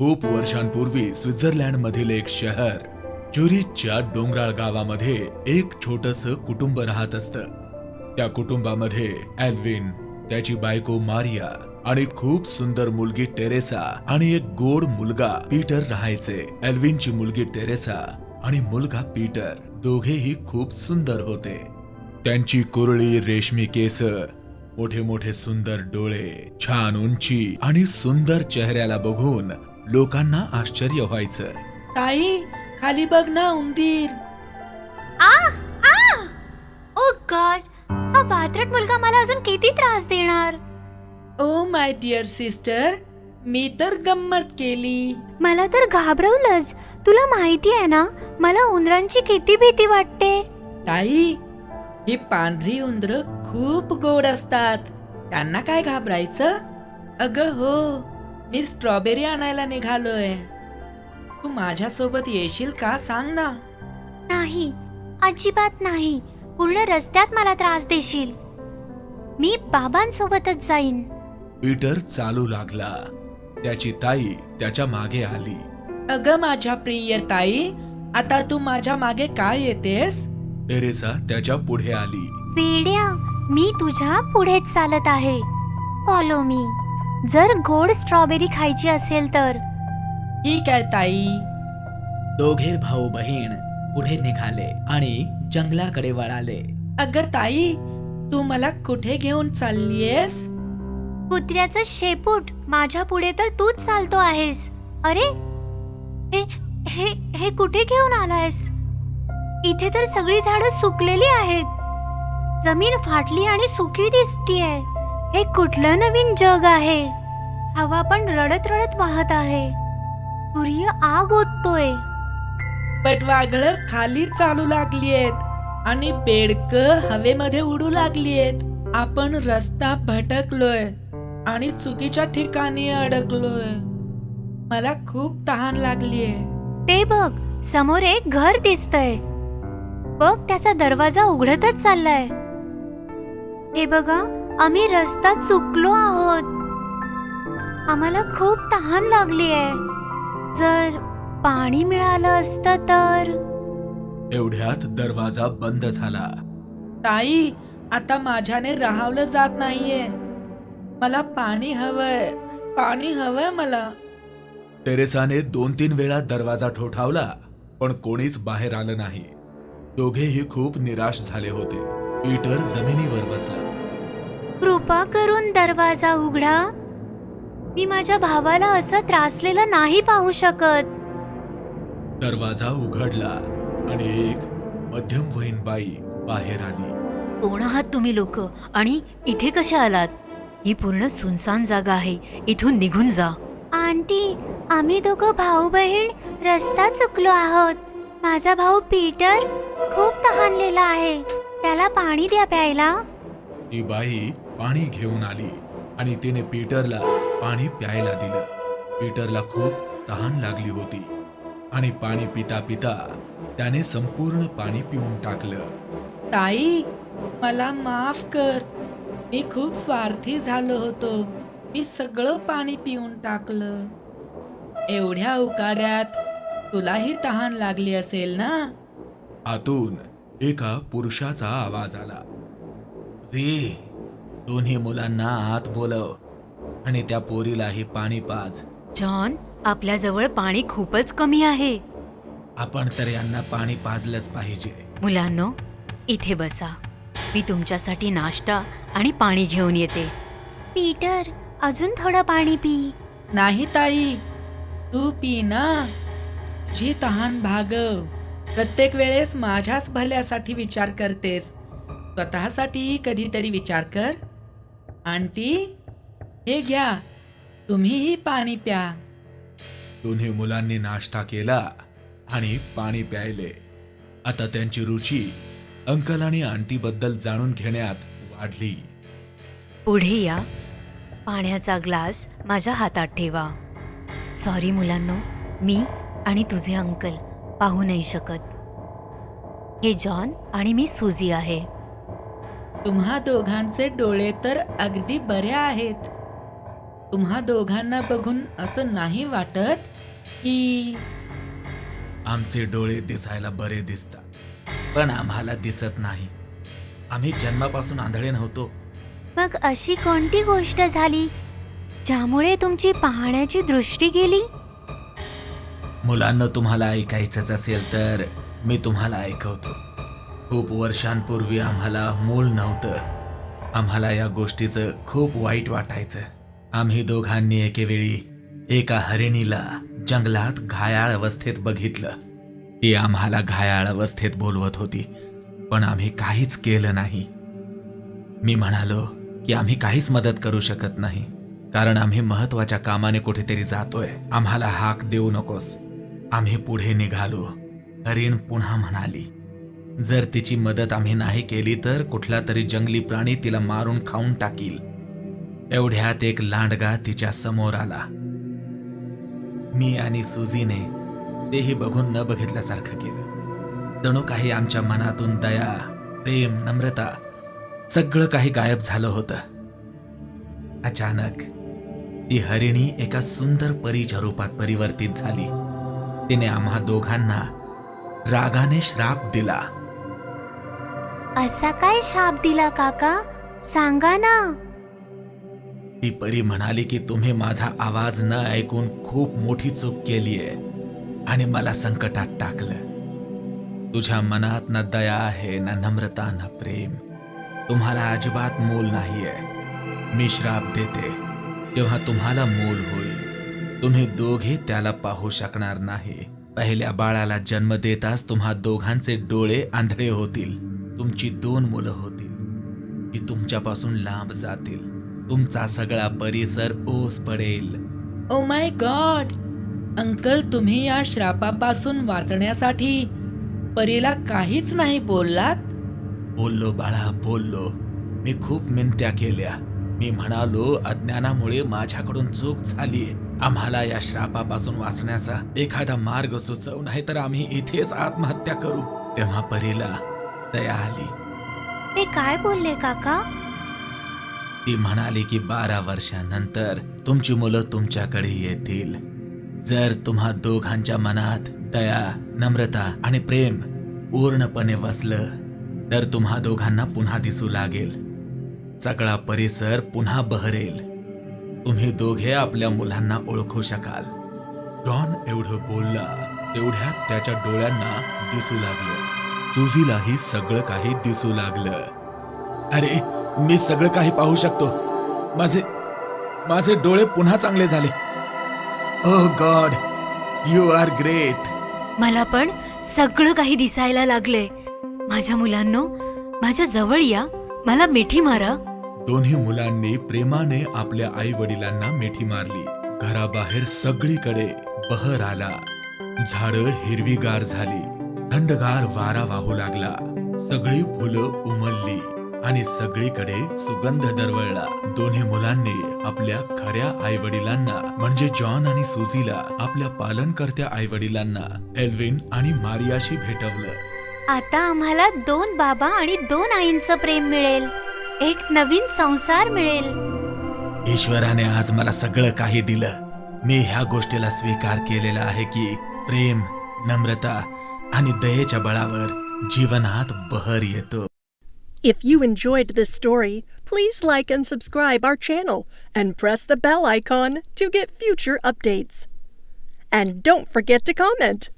खूप वर्षांपूर्वी स्वित्झर्लंड मधील एक शहर ज्युरिचच्या डोंगराळ गावामध्ये एक छोटस कुटुंब राहत असत. त्या कुटुंबामध्ये एल्विन त्याची बायको मारिया आणि खूप सुंदर मुलगी टेरेसा आणि एक गोड मुलगा पीटर राहायचे. एल्विनची मुलगी टेरेसा आणि मुलगा पीटर दोघेही खूप सुंदर होते. त्यांची कुरळी रेशमी केस मोठे मोठे सुंदर डोळे छान उंची आणि सुंदर चेहऱ्याला बघून लोकांना आश्चर्य व्हायचं ताई खाली बघ ना उंदीर. आ आ! ओ गॉड हा वात्रट मुलगा मला अजून किती त्रास देणार? ओ माय डिअर सिस्टर मी तर गंमत केली. मला तर घाबरवलंच. तुला माहिती आहे ना मला उंदरांची किती भीती वाटते? ताई ही पांढरी उंदर खूप गोड असतात. त्यांना काय घाबरायचं? अग हो. मी स्ट्रॉबेरी आणायला निघालोय. तू माझ्या सोबत येशील का सांग ना. नाही अजिबात नाही. पूर्ण रस्त्यात मला त्रास देशील. मी बाबांसोबतच जाईन. पीटर चालू लागला. त्याची ताई त्याच्यामागे आली. अग माझ्या प्रिय ताई आता तू माझ्या मागे काय येतेस? टेरेसा त्याच्या पुढे आली. वेड्या मी तुझ्या पुढेच चालत आहे. फॉलो मी जर गोड स्ट्रॉबेरी खायची असेल तर? ठीक आहे ताई. दोघे भाऊ बहीण पुढे निघाले आणि जंगलाकडे वळाले. अगं ताई तू मला कुठे घेऊन चाललीयस? कुत्र्याचं शेपूट माझ्या पुढे तर तूच चालतो आहेस. अरे हे हे हे कुठे घेऊन आलायस? इथे तर सगळी झाडं सुकलेली आहेत. जमीन फाटली आणि सुकी दिसतीये. हे कुठलं नवीन जग आहे? हवा पण रडत रडत वाहत आहे. सूर्य आग ओततोय. पटवागळ खाली चालू लागलीयत आणि बेडक हवेमध्ये उडू लागलीयत. आपण रस्ता भटकलोय आणि चुकीच्या ठिकाणी अडकलोय. मला खूप तहान लागलीये. ते बघ समोर एक घर दिसतंय. बघ त्याचा दरवाजा उघडतच चाललाय. हे बघा आम्ही रस्ता चुकलो आहोत. आम्हाला खूप तहान लागली आहे जर पाणी मिळालं असतं तर? एवढ्यात दरवाजा बंद झाला. ताई आता माझ्याने राहावलं जात नाहीये. मला पाणी हवंय. पाणी हवंय मला. टेरेसाने दोन तीन वेळा दरवाजा ठोठावला पण कोणीच बाहेर आलं नाही. दोघेही खूप निराश झाले होते. पीटर जमिनीवर बसला. कृपा करून दरवाजा उघडा. मी माझ्या भावाला असं त्रासलेलं नाही पाहू शकत. दरवाजा उघडला आणि एक मध्यमवयीन बाई बाहेर आली. कोण आहात तुम्ही लोक? आणि इथे कसे आलात? ही पूर्ण सुनसान जागा आहे. इथून निघून जा. आंटी आम्ही दोघं भाऊ बहीण रस्ता चुकलो आहोत. माझा भाऊ पीटर खूप तहानलेला आहे. त्याला पाणी द्या प्यायला. ती बाई पाणी घेऊन आली आणि तिने पीटरला पाणी प्यायला दिलं. पीटरला खूप तहान लागली होती आणि पाणी पिता पिता त्याने संपूर्ण पाणी पिऊन टाकलं. ताई मला माफ कर. मी खूप स्वार्थी झालो होतो. मी सगळं पाणी पिऊन टाकलं. एवढ्या उकाड्यात तुलाही तहान लागली असेल ना? आतून एका पुरुषाचा आवाज आला. दोन्ही मुलांना आत बोलव आणि त्या पोरीलाही पाणी पाज. जॉन आपल्याजवळ पाणी खूपच कमी आहे. आपण तर यांना पाणी पाजलंच पाहिजे. मुलांनो इथे बसा. मी तुमच्यासाठी नाश्ता आणि पाणी घेऊन येते. पीटर अजून थोडं पाणी पी. नाही ताई तू पी ना. तुझी तहान भागव प्रत्येक वेळेस माझ्याच भल्यासाठी विचार करतेस. स्वतःसाठी कधीतरी विचार कर. आंटी हे घ्या. तुम्हीही पाणी प्या. दोन्ही मुलांनी नाश्ता केला आणि पाणी प्यायले. आता त्यांची रुची अंकल आणि आंटी बद्दल जाणून घेण्यात वाढली. पुढे या. पाण्याचा ग्लास माझ्या हातात ठेवा. सॉरी मुलांनो मी आणि तुझे अंकल पाहू नाही शकत. हे जॉन आणि मी सुजी आहे. तुम्हा दोघांचे डोळे तर अगदी बरे आहेत. तुम्हा दोघांना बघून असं नाही वाटत की आमचे डोळे दिसायला बरे दिसतात पण आम्हाला दिसत नाही. आम्ही जन्मापासून आंधळे नव्हतो. मग अशी कोणती गोष्ट झाली ज्यामुळे तुमची पाहण्याची दृष्टी गेली? मुलांना तुम्हाला ऐकायचंच असेल तर मी तुम्हाला ऐकवतो. खूप वर्षांपूर्वी आम्हाला मूल नव्हतं. आम्हाला या गोष्टीचं खूप वाईट वाटायचं. आम्ही दोघांनी एकेवेळी एका हरिणीला जंगलात घायाळ अवस्थेत बघितलं. ती आम्हाला घायाळ अवस्थेत बोलवत होती पण आम्ही काहीच केलं नाही. मी म्हणालो की आम्ही काहीच मदत करू शकत नाही कारण आम्ही महत्त्वाच्या कामाने कुठेतरी जातोय. आम्हाला हाक देऊ नकोस. आम्ही पुढे निघालो. हरिण पुन्हा म्हणाली जर तिची मदत आम्ही नाही केली तर कुठला तरी जंगली प्राणी तिला मारून खाऊन टाकील. एवढ्यात एक लांडगा तिच्या समोर आला. मी आणि सुजीने तेही बघून न बघितल्यासारखं केलं. जणू काही आमच्या मनातून दया प्रेम नम्रता सगळं काही गायब झालं होतं. अचानक ती हरिणी एका सुंदर परीच्या रूपात परिवर्तित झाली. तिने आम्हा दोघांना रागाने श्राप दिला. असा काय शाप दिला काका? सांगा ना. ती परी म्हणाली की तुम्ही माझा आवाज न ऐकून खूप मोठी चूक केलीये आणि मला संकटात टाकलं. तुझ्या मनात ना दया आहे ना नम्रता ना प्रेम. तुम्हाला अजिबात मोल नाहीये मी श्राप देते. तेव्हा तुम्हाला मूल होईल तुम्ही दोघे त्याला पाहू शकणार नाही. पहिल्या बाळाला जन्म देताच तुम्हा दोघांचे डोळे आंधळे होतील. तुमची दोन मुलं होतील ती तुमच्यापासून लांब जातील. तुमचा सगळा परिसर ओस पडेल. ओ माय गॉड अंकल तुम्ही या श्रापापासून वाचण्यासाठी परीला काहीच नाही बोललात? बोललो बाळा बोललो. मी खूप मिनत्या केल्या. मी म्हणालो अज्ञानामुळे माझ्याकडून चूक झाली आम्हाला या श्रापापासून वाचण्याचा एखादा मार्ग सुचव नाही तर आम्ही इथेच आत्महत्या करू. तेव्हा परीला दया आली. ते काय बोलले काका? ती म्हणाली की बारा वर्षानंतर तुमची मुलं तुमच्याकडे येतील. जर तुम्हा दोघांच्या मनात दया नम्रता आणि प्रेम पूर्णपणे वसलं तर तुम्हा दोघांना पुन्हा दिसू लागेल. सगळा परिसर पुन्हा बहरेल. तुम्ही दोघे आपल्या मुलांना ओळखू शकाल. डॉन एवढं बोलला तेवढ्यात त्याच्या डोळ्यांना दिसू लागलं. सुझीलाही सगळं काही दिसू लागलं. अरे मी सगळं काही पाहू शकतो. माझे माझे डोळे पुन्हा चांगले झाले. Oh God you are great मला पण सगळं काही दिसायला लागलंय. माझ्या मुलांनो माझ्या जवळ या. मला मिठी मारा. दोन्ही मुलांनी प्रेमाने आपल्या आई वडिलांना मिठी मारली. घराबाहेर सगळीकडे बहर आला. झाडं हिरवीगार झाली. थंडगार वारा वाहू लागला. सगळी फुलं उमलली आणि सगळीकडे सुगंध दरवळला. दोन्ही मुलांनी आपल्या खऱ्या आई वडिलांना म्हणजे जॉन आणि सुझीला आपल्या पालनकर्त्या आई वडिलांना एल्विन आणि मारियाशी भेटवलं. आता आम्हाला दोन बाबा आणि दोन आईंचं प्रेम मिळेल. एक नवीन संसार मिळेल. ईश्वराने आज मला सगळं काही दिलं. मी ह्या गोष्टीला स्वीकार केलेला आहे की प्रेम नम्रता आणि दयेच्या बळावर जीवनात बहर येतो If you enjoyed this story, please like and subscribe our channel and press the bell icon to get future updates. And don't forget to comment.